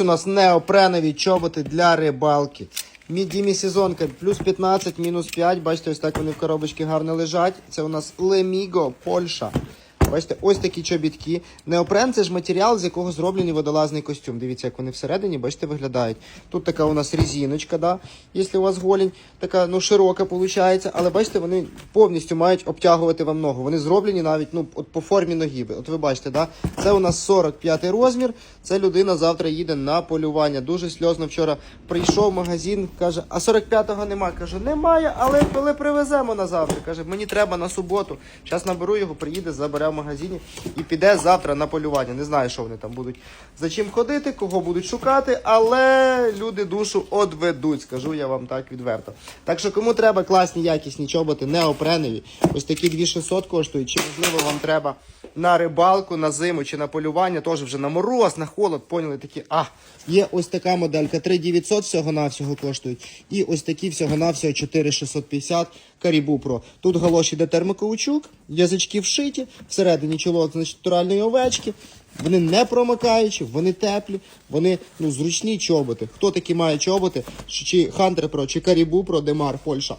У нас неопренові чоботи для рибалки. Мідімі сезонка плюс 15, мінус 5. Бачите, ось так вони в коробочці гарно лежать. Це у нас Леміго, Польща. Бачите, ось такі чобітки. Неопрен це ж матеріал, з якого зроблений водолазний костюм. Дивіться, як вони всередині, бачите, виглядають. Тут така у нас резиночка, да? якщо у вас голінь, така ну, широка виходить, але бачите, вони повністю мають обтягувати вам ногу. Вони зроблені навіть ну, от по формі ноги. От ви бачите, да? це у нас 45 розмір. Це людина завтра їде на полювання. Дуже сльозно вчора прийшов в магазин, каже, а 45-го нема. Каже, немає, але коли привеземо на завтра. Каже, мені треба на суботу. Зараз наберу його, приїде, забере в магазині і піде завтра на полювання. Не знаю, що вони там будуть за чим ходити, кого будуть шукати, але люди душу одведуть, скажу я вам так відверто. Так що кому треба класні, якісні чоботи, неопренові, ось такі 2600 коштують, чи можливо вам треба на рибалку, на зиму чи на полювання, теж вже на мороз, на холод, поняли такі, а, є ось така моделька, 3900 всього-навсього коштують, і ось такі всього-навсього 4650 Caribou про Тут галоші де термокаучук, язички вшиті, всередині чолок з натуральної овечки. Вони не промикаючі, вони теплі, вони ну, зручні чоботи. Хто такі має чоботи? Чи- Хантер Про, чи Карібу Про, Демар, Польща.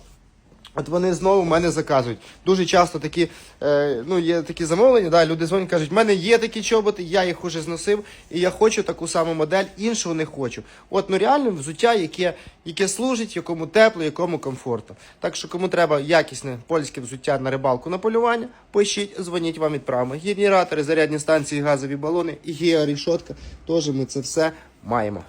От вони знову в мене заказують. Дуже часто такі, е, ну, є такі замовлення, да, люди дзвонять, кажуть, в мене є такі чоботи, я їх уже зносив, і я хочу таку саму модель, іншу не хочу. От ну реально взуття, яке, яке служить, якому тепло, якому комфортно. Так що кому треба якісне польське взуття на рибалку на полювання, пишіть, дзвоніть вам відправимо. Генератори, зарядні станції, газові балони і георішотка. Теж ми це все маємо.